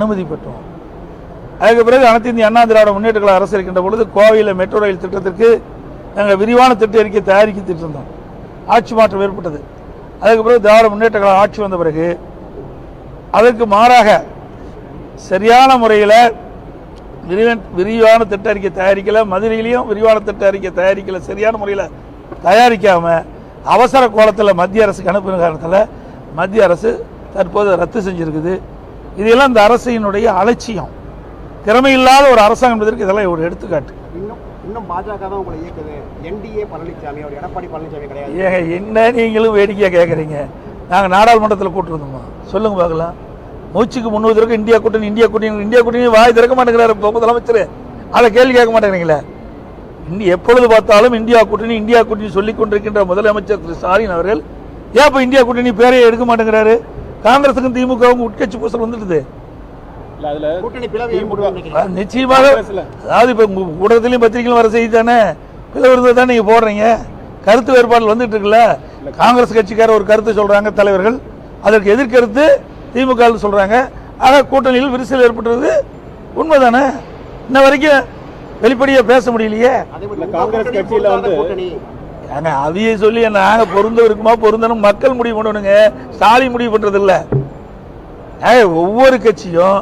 அனுமதி பெற்றோம் அதுக்கு பிறகு அனைத்து இந்திய அண்ணா திராவிட முன்னேற்ற அரசு இருக்கின்ற பொழுது கோவையில் மெட்ரோ ரயில் திட்டத்திற்கு நாங்கள் விரிவான திட்ட அறிக்கை தயாரிக்கிட்டு இருந்தோம். ஆட்சி மாற்றம் ஏற்பட்டது. அதுக்கு பிறகு திராவிட முன்னேற்ற ஆட்சி வந்த பிறகு அதற்கு மாறாக சரியான முறையில் விரிவன் விரிவான திட்ட அறிக்கை தயாரிக்கலை மதுரையிலையும் விரிவான திட்ட அறிக்கை தயாரிக்கலை சரியான முறையில் தயாரிக்காமல் அவசர கோலத்தில் மத்திய அரசுக்கு அனுப்பின காரணத்தில் மத்திய அரசு தற்போது ரத்து செஞ்சுருக்குது. இதெல்லாம் இந்த அரசினுடைய அலட்சியம். திறமையில்லாத ஒரு அரசாங்கம் என்பதற்கு இதெல்லாம் ஒரு எடுத்துக்காட்டு. இன்னும் இன்னும் பாஜக தான் உங்களை இயக்குது. என்டிஏ பழனிசாமி அவர் எடப்பாடி பழனிசாமி கிடையாது. ஏங்க என்ன நீங்களும் வேடிக்கையாக கேட்குறீங்க நாங்கள் நாடாளுமன்றத்தில் கூட்டிருந்தோமா? சொல்லுங்க பார்க்கலாம். மூச்சுக்கு முன்னூறு இந்தியா கூட்டணி இந்தியா கூட்டணி இந்தியா கூட்டணி வாய் திறக்க மாட்டேங்கிறாரு முதலமைச்சர் அதை கேள்வி கேட்க மாட்டேங்கிறீங்களே? இந்தி எப்பொழுது பார்த்தாலும் இந்தியா கூட்டணி இந்தியா கூட்டணி சொல்லிக் கொண்டிருக்கின்ற முதலமைச்சர் திரு ஸ்டாலின் அவர்கள் ஏன் இப்போ இந்தியா கூட்டணி பேரையே எடுக்க மாட்டேங்கிறாரு? காங்கிரஸுக்கும் திமுகவும் உட்கட்சி பூசல் வந்துடுது. இல்ல அதுல கூட்டணி பிளவு ஏற்படும் நினைக்கிறீங்க? அது நிச்சயமாக. அதாவது இப்போ ஊடகத்திலையும் பத்திரிகையிலும் வர செய்தி தானே? பிளவுறது தான் நீங்கள் போடுறீங்க? கருத்து வேறுபாடு வந்துட்டு இருக்குல்ல? காங்கிரஸ் கட்சிக்கார ஒரு கருத்து சொல்றாங்க தலைவர்கள். அதற்கு எதிர்கருத்து திமுக சொல்றாங்க. ஆக கூட்டணியில் விரிசல் ஏற்பட்டுறது உண்மைதானே? இன்ன வரைக்கும் வெளிப்படையாக பேச முடியலையே. அதே இல்ல, மாதிரி காங்கிரஸ் கட்சியில வந்து- கூட்டணி. ஏங்க அதையே சொல்லி நாங்க பொருந்த இருக்குமா பொருந்தணும்? மக்கள் முடிவு பண்ணணுங்க. ஸ்டாலின் முடிவு பண்றது இல்ல ஒவ்வொரு கட்சியும்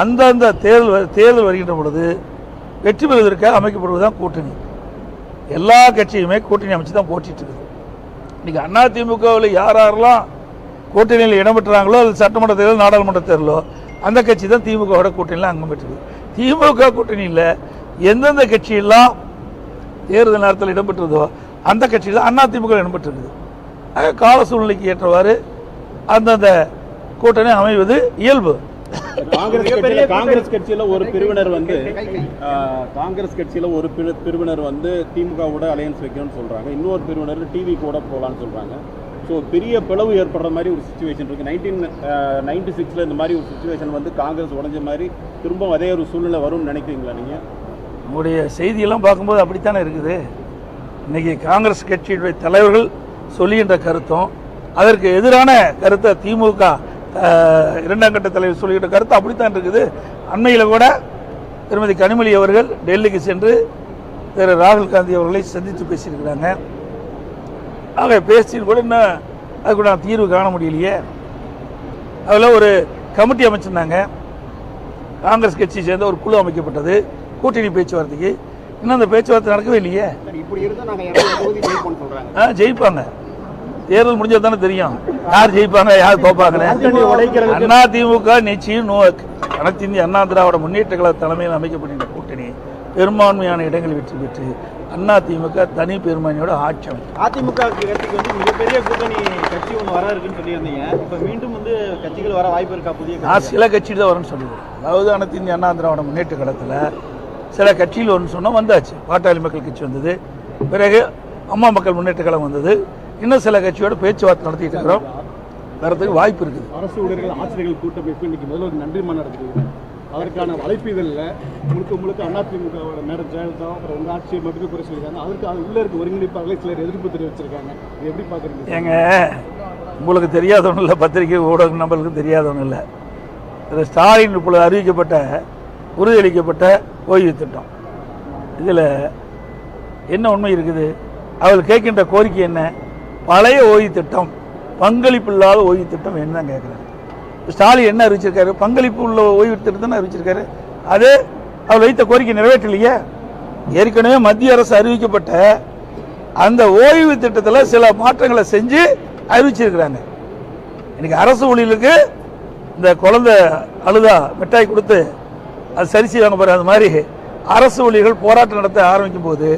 அந்தந்த தேர்தல் தேர்தல் வருகின்ற பொழுது வெற்றி பெறுவதற்காக அமைக்கப்படுவதுதான் கூட்டணி. எல்லா கட்சியுமே கூட்டணி அமைச்சு தான் போட்டிட்டு இருக்குது இன்னைக்கு அண்ணா திமுகவில் யார் யாரெல்லாம் கூட்டணியில் இடம்பெற்றாங்களோ அது சட்டமன்ற தேர்தல் நாடாளுமன்ற தேர்தலோ அந்த கட்சி தான் திமுகவோட கூட்டணியில் அங்கம் பெற்றது திமுக கூட்டணியில் எந்தெந்த கட்சியெல்லாம் தேர்தல் நேரத்தில் இடம்பெற்றதோ அந்த கட்சியில் அண்ணா திமுக இடம்பெற்றிருக்குது ஆக கால சூழ்நிலைக்கு ஏற்றவாறு அந்தந்த கூட்டணி அமைவது இயல்பு. காங்கிரஸ் கட்சியில காங்கிரஸ் கட்சியில ஒரு பிரிவினர் வந்து காங்கிரஸ் கட்சியில ஒரு பிரி- பிரிவினர் வந்து திமுகவோட அலையன்ஸ் வைக்கணும்னு சொல்றாங்க. இன்னொரு பிரிவினர் டிவி கூட போகலான்னு சொல்றாங்க. ஸோ பெரிய பிளவு ஏற்படுற மாதிரி ஒரு சுச்சுவேஷன் இருக்கு. நைன்டீன் நைன்டி சிக்ஸ்ல இந்த மாதிரி ஒரு சுச்சுவேஷன் வந்து காங்கிரஸ் உடைஞ்ச மாதிரி திரும்ப அதே ஒரு சூழ்நிலை வரும்னு நினைக்கிறீங்களா நீங்க? உங்களுடைய செய்தியெல்லாம் பார்க்கும்போது அப்படித்தானே இருக்குது? இன்னைக்கு காங்கிரஸ் கட்சியுடைய தலைவர்கள் சொல்லுகின்ற கருத்தும் அதற்கு எதிரான கருத்தை திமுக இரண்டாம் கட்ட தலைவர் சொல்லுகின்ற கருத்து அப்படித்தான் இருக்குது. அண்மையில் கூட திருமதி கனிமொழி அவர்கள் டெல்லிக்கு சென்று திரு ராகுல் காந்தி அவர்களை சந்தித்து பேசியிருக்கிறாங்க. ஆக பேசி கூட இன்னும் அதுக்கு கூட தீர்வு காண முடியலையே. அதில் ஒரு கமிட்டி அமைச்சிருந்தாங்க. காங்கிரஸ் கட்சியை சேர்ந்த ஒரு குழு அமைக்கப்பட்டது கூட்டணி பேச்சுவார்த்தைக்கு. இன்னும் அந்த பேச்சுவார்த்தை நடக்கவே இல்லையே? ஆ ஜெயிப்பாங்க. தேர்தல் முடிஞ்சா தானே தெரியும். யார் ஜெயிப்பாங்க யார் தோப்பாங்கன்னு? அண்ணா திமுக நிச்சயம் நோ அனைத்து இந்திய அண்ணா திராவிட முன்னேற்ற கழக தலைமையில் அமைக்கப்பட்ட கூட்டணி பெரும்பான்மையான இடங்களில் வெற்றி பெற்று அண்ணா திமுக தனி பெரும்பான்மையோட ஆட்சி அமைக்கும். அதிமுக கட்சிக்கு வந்து மிகப்பெரிய கூட்டணி கட்சி ஒன்று வர இருக்குன்னு சொல்லியிருந்தீங்க. இப்போ மீண்டும் வந்து கட்சிகள் வர வாய்ப்பு இருக்கா புதிய நான் கட்சிகள்? சில கட்சி தான் வரும்னு சொல்லுவேன் அதாவது அனைத்து இந்திய அண்ணா திராவிட முன்னேற்ற கழகத்தில் சில கட்சியில் ஒன்று சொன்னோம் வந்தாச்சு. பாட்டாளி மக்கள் கட்சி வந்தது. பிறகு அம்மா மக்கள் முன்னேற்ற கழகம் வந்தது. இன்னும் சில கட்சியோட பேச்சுவார்த்தை நடத்திட்டு இருக்கிறோம். வரதுக்கு வாய்ப்பு இருக்குது. அரசு ஊழியர்கள் ஆசிரியர்கள் கூட்டமைப்பு இன்னைக்கு முதல்வர் நன்றி மாநாடு நடத்துறீங்க அதற்கான அழைப்பிதழில் முழுக்க முழுக்க அதிமுகவோட மேடம் ஜெயலலிதா அப்புறம் உங்க ஆட்சியை மட்டுமே குறை சொல்லியிருக்காங்க. அதற்கு அது உள்ள இருக்க ஒருங்கிணைப்பாளர்களே சிலர் எதிர்ப்பு தெரிவிச்சிருக்காங்க. இது எப்படி பாக்குறீங்க ஏங்க உங்களுக்கு தெரியாதவனும் இல்லை பத்திரிகை ஊடக நம்பர்களுக்கும் தெரியாதவனும் இல்லை. ஸ்டாலின் இப்பொழுது அறிவிக்கப்பட்ட உறுதியளிக்கப்பட்ட ஓய்வு திட்டம். இதில் என்ன உண்மை இருக்குது? அவள் கேட்கின்ற கோரிக்கை என்ன? பழைய ஓய்வு திட்டம் பங்களிப்பு இல்லாத ஓய்வு திட்டம் என்ன கேட்குறாரு ஸ்டாலின் என்ன அறிவிச்சிருக்காரு? பங்களிப்பு உள்ள ஓய்வு திட்டம் அறிவிச்சிருக்காரு? அது அவர் வைத்த கோரிக்கை நிறைவேற்றலையே? ஏற்கனவே மத்திய அரசு அறிவிக்கப்பட்ட அந்த ஓய்வு திட்டத்தில் சில மாற்றங்களை செஞ்சு அறிவிச்சிருக்கிறாங்க. இன்னைக்கு அரசு ஊழியர்களுக்கு இந்த குழந்தை அழுதா மிட்டாய் கொடுத்து அது சரி செய்வாங்க பாரு அது மாதிரி அரசு ஊழியர்கள் போராட்டம் நடத்த ஆரம்பிக்கும் போது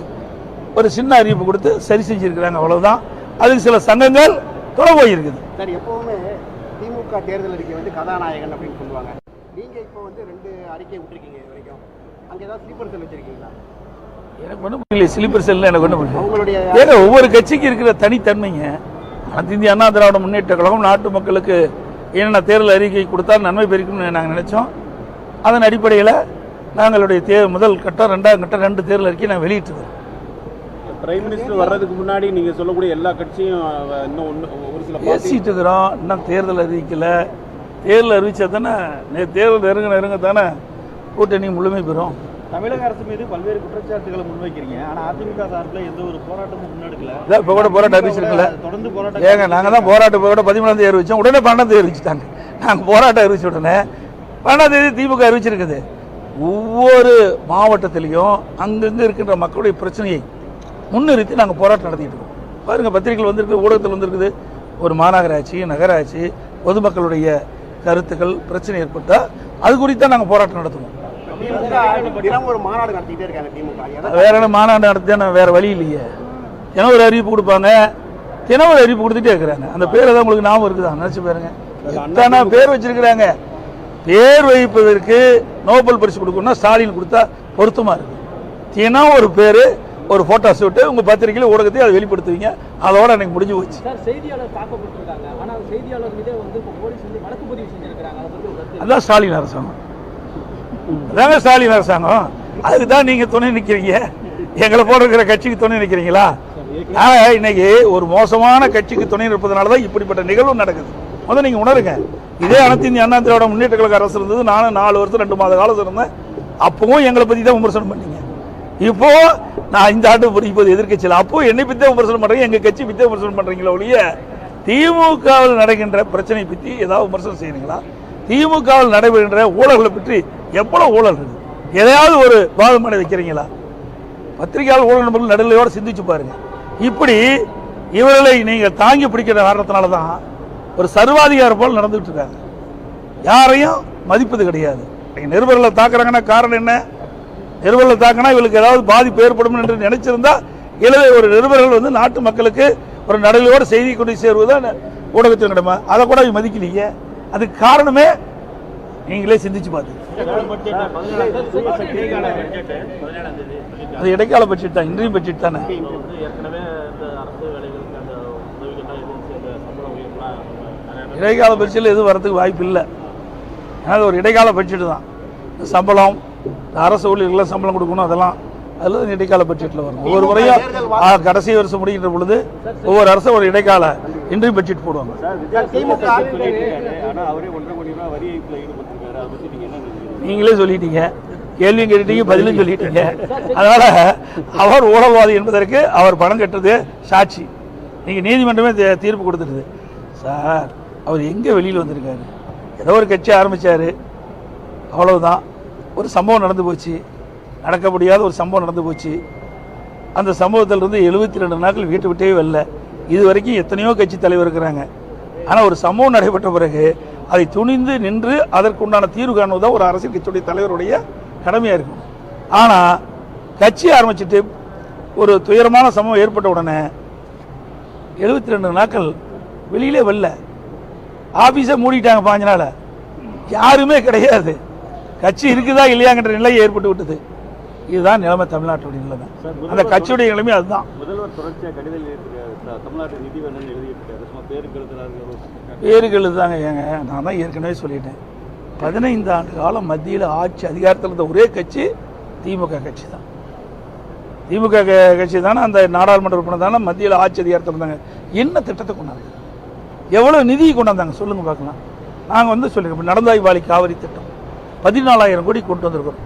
ஒரு சின்ன அறிவிப்பு கொடுத்து சரி செஞ்சிருக்கிறாங்க அவ்வளவுதான். அதுக்கு சில சங்கங்கள் தொலை போயிருக்குது சார் எப்பவுமே திமுக தேர்தல் அறிக்கை வந்து கதாநாயகன் அப்படின்னு சொல்லுவாங்க. நீங்க இப்போ வந்து ரெண்டு அறிக்கை விட்டுருக்கீங்க இது வரைக்கும். அங்க ஏதாவது ஸ்லீப்பர் செல் வச்சிருக்கீங்களா? எனக்கு ஒன்றும் புரியல ஸ்லீப்பர் செல்ல எனக்கு ஒன்றும் புரியல. அவங்களுடைய ஏங்க ஒவ்வொரு கட்சிக்கு இருக்கிற தனித்தன்மைங்க. அனைத்து இந்திய அண்ணா திராவிட முன்னேற்ற கழகம் நாட்டு மக்களுக்கு என்னென்ன தேர்தல் அறிக்கை கொடுத்தா நன்மை பெருக்கும்னு நாங்கள் நினைச்சோம். அதன் அடிப்படையில் நாங்களுடைய தே முதல் கட்டம் ரெண்டாவது கட்டம் ரெண்டு தேர்தல் அறிக்கை நான் வெளியிட்டிருக்கோம். பிரைம் மினிஸ்டர் வர்றதுக்கு முன்னாடி நீங்க சொல்லக்கூடிய எல்லா கட்சியும் இன்னும் ஒண்ணு ஒரு சில பேசிட்டு இருக்கிறோம் இன்னும் தேர்தல் அறிவிக்கல. தேர்தல் அறிவிச்சா தானே நே- தேர்தல் நெருங்க நெருங்க தானே கூட்டணி முழுமை பெறும். தமிழக அரசு மீது பல்வேறு குற்றச்சாட்டுகளை முன்வைக்கிறீங்க. ஆனா அதிமுக சார்பில் எந்த ஒரு போராட்டமும் முன்னெடுக்கல. இதான் இப்போ கூட போராட்டம் அறிவிச்சிருக்கல. தொடர்ந்து போராட்டம் ஏங்க நாங்கள் தான் போராட்டம் கூட பதிமூணாம் தேதி அறிவிச்சோம். உடனே பன்னெண்டாம் தேதி அறிவிச்சிட்டாங்க. நாங்கள் போராட்டம் அறிவிச்ச உடனே பன்னெண்டாம் தேதி திமுக அறிவிச்சிருக்குது. ஒவ்வொரு மாவட்டத்திலையும் அங்கங்கே இருக்கின்ற மக்களுடைய பிரச்சனையை முன்னிறுத்தி நாங்கள் போராட்டம் நடத்திட்டு இருக்கோம். பாருங்கள் பத்திரிகைகள் வந்திருக்கு ஊடகத்தில் வந்திருக்குது. ஒரு மாநகராட்சி நகராட்சி பொதுமக்களுடைய கருத்துக்கள் பிரச்சனை ஏற்பட்டால் அது குறித்து தான் நாங்கள் போராட்டம் நடத்துவோம். வேற என்ன மாநாடு நடத்தி வேற வழி இல்லையே. தினம் ஒரு அறிவிப்பு கொடுப்பாங்க. தினம் ஒரு அறிவிப்பு கொடுத்துட்டே இருக்கிறாங்க. அந்த பேர் ஏதாவது உங்களுக்கு ஞாபகம் இருக்குதா? நினைச்சு பாருங்க. எத்தனை பேர் வச்சிருக்கிறாங்க. பேர் வைப்பதற்கு நோபல் பரிசு கொடுக்கணும்னா ஸ்டாலின் கொடுத்தா பொருத்தமா இருக்கு. தினம் ஒரு பேர் ஒரு போட்டோ ஷூட்டு உங்க பத்திரிகையில் ஊடகத்தையும் அதை வெளிப்படுத்துவீங்க. அதோட எனக்கு முடிஞ்சு போச்சு. அதான் ஸ்டாலின் அரசாங்கம். அதாங்க ஸ்டாலின் அரசாங்கம். அதுக்கு தான் நீங்க துணை நிக்கிறீங்க. எங்களை போல இருக்கிற கட்சிக்கு துணை நிக்கிறீங்களா? ஆக இன்னைக்கு ஒரு மோசமான கட்சிக்கு துணை இருப்பதனால தான் இப்படிப்பட்ட நிகழ்வு நடக்குது. முதல்ல நீங்கள் உணருங்க. இதே அனைத்து இந்திய அண்ணா திராவிட முன்னேற்ற கழக அரசு இருந்தது. நானும் நாலு வருஷம் ரெண்டு மாத காலம் இருந்தேன். அப்பவும் எங்களை பற்றி தான் விமர்சனம் பண்ணீங்க. இப்போ நான் இந்த ஆண்டு இப்போது எதிர்கட்சியில் அப்போ என்னை பற்றி தான் விமர்சனம் பண்ணுறீங்க எங்கள் கட்சி பற்றி விமர்சனம் பண்றீங்களா ஒழிய திமுகவில் நடக்கின்ற பிரச்சனை பற்றி ஏதாவது விமர்சனம் செய்யறீங்களா திமுகவில் நடைபெறுகின்ற ஊழல்களை பற்றி எவ்வளோ ஊழல் இருக்குது எதையாவது ஒரு வாதமடை வைக்கிறீங்களா? பத்திரிகையாளர் ஊழல் நபர்கள் நடுநிலையோட சிந்திச்சு பாருங்க. இப்படி இவர்களை நீங்கள் தாங்கி பிடிக்கிற காரணத்தினால தான் ஒரு சர்வாதிகாரம் போல் நடந்துகிட்டு இருக்காங்க. யாரையும் மதிப்பது கிடையாது. நிருபர்களை தாக்குறாங்கன்னா காரணம் என்ன? நிருபர்களை தாக்கினா இவளுக்கு ஏதாவது பாதிப்பு ஏற்படும் என்று நினைச்சிருந்தா எனவே ஒரு நிருபர்கள் வந்து நாட்டு மக்களுக்கு ஒரு நடுநிலையோட செய்தி கொண்டு சேருவதுதான் ஊடகத்தின் கடமை. அதை கூட அவங்க மதிக்கலையே. அதுக்கு காரணமே நீங்களே சிந்திச்சு பார்த்து அது இடைக்கால பட்ஜெட் தான் இன்றையும் பட்ஜெட் தானே. இடைக்கால பட்ஜெட்டில் எதுவும் வரதுக்கு வாய்ப்பு இல்லை. ஏன்னா அது ஒரு இடைக்கால பட்ஜெட்டு தான். சம்பளம் அரசு ஊழியர்களுக்கு சம்பளம் கொடுக்கணும் அதெல்லாம். அதில் இடைக்கால பட்ஜெட்டில் வரும் ஒவ்வொரு முறையும் கடைசி வருஷம் முடிக்கின்ற பொழுது ஒவ்வொரு அரசும் ஒரு இடைக்கால இன்றைய பட்ஜெட் போடுவாங்க. நீங்களே சொல்லிட்டீங்க. கேள்வியும் கேட்டுட்டீங்க பதிலும் சொல்லிட்டீங்க. அதனால் அவர் ஊழல்வாதி என்பதற்கு அவர் பணம் கட்டுறது சாட்சி. நீங்கள் நீதிமன்றமே தீர்ப்பு கொடுத்துருது சார் அவர் எங்கே வெளியில் வந்திருக்காரு? ஏதோ ஒரு கட்சி ஆரம்பித்தார் அவ்வளவுதான். ஒரு சம்பவம் நடந்து போச்சு. நடக்க முடியாத ஒரு சம்பவம் நடந்து போச்சு. அந்த சம்பவத்திலிருந்து எழுபத்தி ரெண்டு நாட்கள் வீட்டு விட்டே வரல இது வரைக்கும் எத்தனையோ கட்சி தலைவர் இருக்கிறாங்க. ஆனால் ஒரு சம்பவம் நடைபெற்ற பிறகு அதை துணிந்து நின்று அதற்குண்டான தீர்வு காணுவது தான் ஒரு அரசியல் கட்சியுடைய தலைவருடைய கடமையாக இருக்கும். ஆனால் கட்சி ஆரம்பிச்சிட்டு ஒரு துயரமான சம்பவம் ஏற்பட்ட உடனே எழுபத்தி ரெண்டு நாட்கள் வெளியிலே வரல ஆஃபீஸை மூடிட்டாங்க பாஞ்ச நாள் யாருமே கிடையாது. கட்சி இருக்குதா இல்லையாங்கிற நிலை ஏற்பட்டு விட்டது. இதுதான் நிலைமை தமிழ்நாட்டுடைய நிலைமை. அந்த கட்சியுடைய நிலைமை அதுதான். முதல்வர் கடிதம் தமிழ்நாட்டு நிதி வேணும்னு பேருக்கு எழுதுறாரு பேர்கள் தாங்க ஏங்க. நான் தான் ஏற்கனவே சொல்லிட்டேன். பதினைந்து ஆண்டு காலம் மத்தியில் ஆட்சி அதிகாரத்தில் இருந்த ஒரே கட்சி திமுக கட்சி தான். திமுக கட்சி தானே அந்த நாடாளுமன்ற உறுப்பினர் தானே மத்தியில் ஆட்சி அதிகாரத்தில் இருந்தாங்க. என்ன திட்டத்தை கொண்டாங்க எவ்வளோ நிதி கொண்டாந்தாங்க சொல்லுங்கள் பார்க்கலாம். நாங்கள் வந்து சொல்லியிருக்கோம் நடந்தாய்வாளி காவிரி திட்டம். பதினாலாயிரம் கோடி கொண்டு வந்திருக்கிறோம்.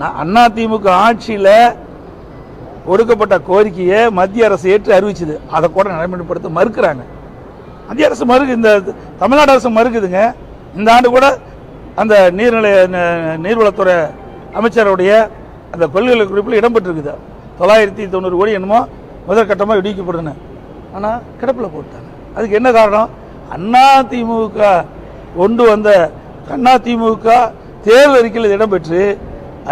நான் அண்ணா திமுக ஆட்சியில் கொடுக்கப்பட்ட கோரிக்கையை மத்திய அரசு ஏற்று அறிவிச்சது. அதை கூட நடைமுறைப்படுத்த மறுக்கிறாங்க. மத்திய அரசு மறுக்கு இந்த தமிழ்நாடு அரசு மறுக்குதுங்க. இந்த ஆண்டு கூட அந்த நீர்நிலை நீர்வளத்துறை அமைச்சருடைய அந்த கொள்கை குறிப்பில் இடம்பெற்றிருக்குது. தொள்ளாயிரத்தி தொண்ணூறு கோடி என்னமோ முதற்கட்டமாக விடுவிக்கப்படுதுன்னு ஆனால் கிடப்பில் போட்டாங்க. அதுக்கு என்ன காரணம்? அண்ணா திமுக கொண்டு வந்த அண்ணா திமுக தேர்தல் அறிக்கையில் இடம்பெற்று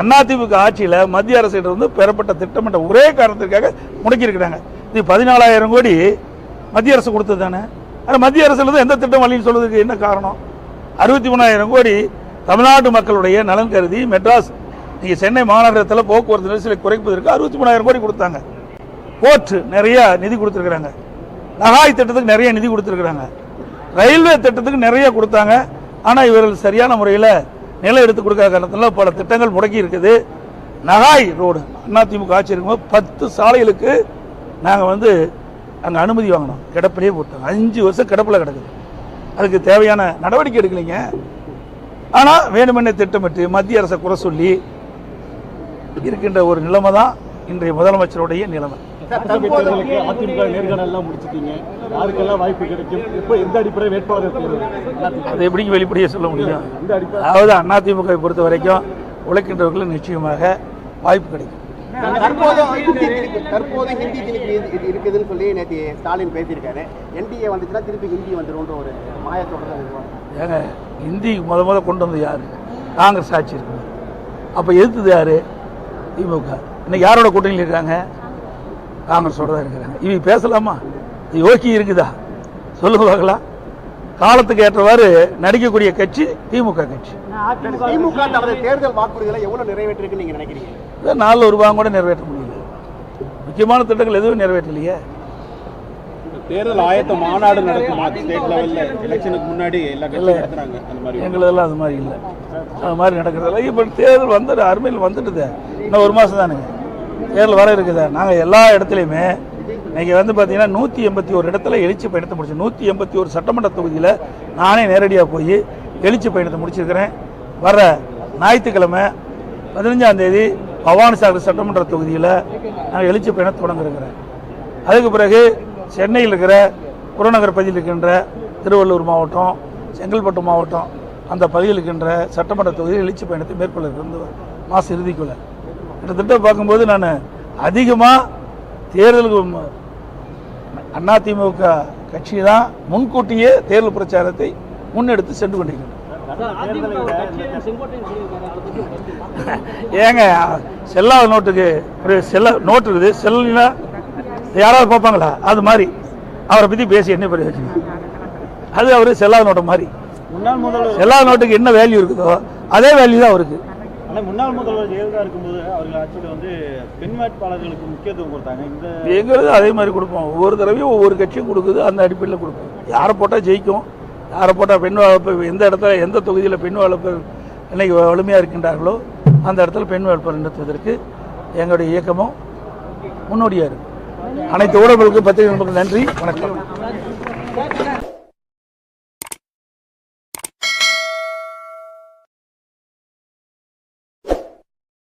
அண்ணா திமுக ஆட்சியில் மத்திய அரசிடம் வந்து பெறப்பட்ட திட்டமிட்ட ஒரே காரணத்திற்காக முடக்கியிருக்கிறாங்க. இது பதினாலாயிரம் கோடி மத்திய அரசு கொடுத்தது தானே? ஆனால் மத்திய அரசுலேருந்து எந்த திட்டம் வழின்னு சொல்வதுக்கு என்ன காரணம்? அறுபத்தி மூணாயிரம் கோடி தமிழ்நாட்டு மக்களுடைய நலன் கருதி மெட்ராஸ் நீங்கள் சென்னை மாநகரத்தில் போக்குவரத்து நெரிசலை குறைப்பதற்கு அறுபத்தி மூணாயிரம் கோடி கொடுத்தாங்க. போர்ட் நிறைய நிதி கொடுத்துருக்குறாங்க. நகாய் திட்டத்துக்கு நிறைய நிதி கொடுத்துருக்குறாங்க. ரயில்வே திட்டத்துக்கு நிறைய கொடுத்தாங்க. ஆனால் இவர்கள் சரியான முறையில் நிலம் எடுத்து கொடுக்காத காரணத்தில் பல திட்டங்கள் முடக்கி இருக்குது. நகாய் ரோடு அதிமுக ஆட்சி இருக்கும்போது பத்து சாலைகளுக்கு நாங்கள் வந்து அங்கே அனுமதி வாங்கினோம். கிடப்பிலே போட்டோம். அஞ்சு வருஷம் கிடப்பில் கிடக்குது. அதுக்கு தேவையான நடவடிக்கை எடுக்கலைங்க. ஆனால் வேணுமென்னே திட்டமிட்டு மத்திய அரசை குறை சொல்லி இருக்கின்ற ஒரு நிலைமை தான் இன்றைய முதலமைச்சருடைய நிலைமை. தேர்தலுக்கு அதிமுக நேர்காணல் எல்லாம் முடிச்சிட்டீங்க. யாருக்கெல்லாம் வாய்ப்பு கிடைக்கும்? இப்போ எந்த அடிப்படை வேட்பாளர் அதை எப்படி வெளிப்படையாக சொல்ல முடியும்? அதாவது அதிமுகவை பொறுத்த வரைக்கும் உழைக்கின்றவர்களுக்கு நிச்சயமாக வாய்ப்பு கிடைக்கும். தற்போது ஹிந்தி தற்போது ஹிந்தி இது இருக்குதுன்னு சொல்லி நேற்று ஸ்டாலின் பேசியிருக்காரு. என்டிஏ வந்துச்சுன்னா திருப்பி ஹிந்தி வந்துரும்ன்ற ஒரு மாயத்தோட ஏங்க இந்தி முத முத கொண்டு வந்தது யாரு? காங்கிரஸ் ஆட்சி இருக்கு அப்போ எதிர்த்தது யாரு? திமுக. இன்னைக்கு யாரோட கூட்டணியில் இருக்காங்க? காங்கிரஸோட தான் இருக்கிறாங்க. இவங்க பேசலாமா? இது யோகி இருக்குதா? சொல்லுங்க பார்க்கலாம். காலத்துக்கு ஏற்றவாறு நடிக்கக்கூடிய கட்சி திமுக கட்சி. திமுக தேர்தல் வாக்குறுதிகளை எவ்வளவு நிறைவேற்றிருக்குன்னு நீங்க நினைக்கிறீங்க? இதை நாலு ரூபாய் கூட நிறைவேற்ற முடியல. முக்கியமான திட்டங்கள் எதுவும் நிறைவேற்றலையே. தேர்தல் ஆயத்த மாநாடு நடக்குமா? ஸ்டேட் லெவல்ல எலெக்ஷனுக்கு முன்னாடி எல்லா கட்சியும் நடத்துறாங்க. அந்த மாதிரி. எங்களதெல்லாம் அது மாதிரி இல்லை. அது மாதிரி நடக்கிறதில்ல இப்போ தேர்தல் வந்துட்டு அருமையில் வந்துட்டுது. இன்னும் ஒரு மாதம் தானுங்க. தேர்தல் வர இருக்குது நாங்கள் எல்லா இடத்துலையுமே இன்றைக்கி வந்து பார்த்தீங்கன்னா நூற்றி எண்பத்தி ஒரு இடத்துல எழுச்சி பயணத்தை முடிச்சு நூற்றி எண்பத்தி ஒரு சட்டமன்ற தொகுதியில் நானே நேரடியாக போய் எழுச்சி பயணத்தை முடிச்சிருக்கிறேன். வர ஞாயிற்றுக்கிழமை பதினஞ்சாம் தேதி பவானிசாகர் சட்டமன்ற தொகுதியில் நாங்கள் எழுச்சி பயணம் தொடங்கிருக்கிறேன் அதுக்கு பிறகு சென்னையில் இருக்கிற புறநகர் பகுதியில் இருக்கின்ற திருவள்ளூர் மாவட்டம் செங்கல்பட்டு மாவட்டம் அந்த பகுதியில் இருக்கின்ற சட்டமன்ற தொகுதியில் எழுச்சி பயணத்தை மேற்கொள்ள இருந்து மாத இறுதிக்குள்ள. கிட்டத்தட்ட பார்க்கும்போது நான் அதிகமாக தேர்தலுக்கு அதிமுக கட்சி தான் முன்கூட்டியே தேர்தல் பிரச்சாரத்தை முன்னெடுத்து சென்று கருத்து ஏங்க செல்லாத நோட்டுக்கு செல்ல நோட்டு இருக்குது செல்லினா யாராவது பார்ப்பாங்களா? அது மாதிரி. அவரை பற்றி பேசி என்ன பிரயோஜனம் அது அவர் செல்லாத நோட்டு மாதிரி. செல்லாத நோட்டுக்கு என்ன வேல்யூ இருக்குதோ அதே வேல்யூ தான் அவருக்கு. முன்னாள் முதல்வர் ஜெயலலிதா இருக்கும்போது அவர்கள் ஆட்சியில் வந்து பெண் வேட்பாளர்களுக்கு முக்கியத்துவம் கொடுத்தாங்க. இந்த எங்களுக்கு அதே மாதிரி கொடுப்போம். ஒவ்வொரு தடவையும் ஒவ்வொரு கட்சியும் கொடுக்குது அந்த அடிப்படையில் கொடுப்போம். யாரை போட்டால் ஜெயிக்கும்? யாரை போட்டால் பெண் வளர்ப்பு எந்த இடத்துல எந்த தொகுதியில் பெண் வளர்ப்பு இன்னைக்கு வலிமையாக இருக்கின்றார்களோ அந்த இடத்துல பெண் வேட்பாளர் நிறுத்துவதற்கு எங்களுடைய இயக்கமும் முன்னோடியாக இருக்கும் அனைத்து ஊடகங்களுக்கு பத்திரிகை நண்பர்களுக்கு நன்றி. வணக்கம்.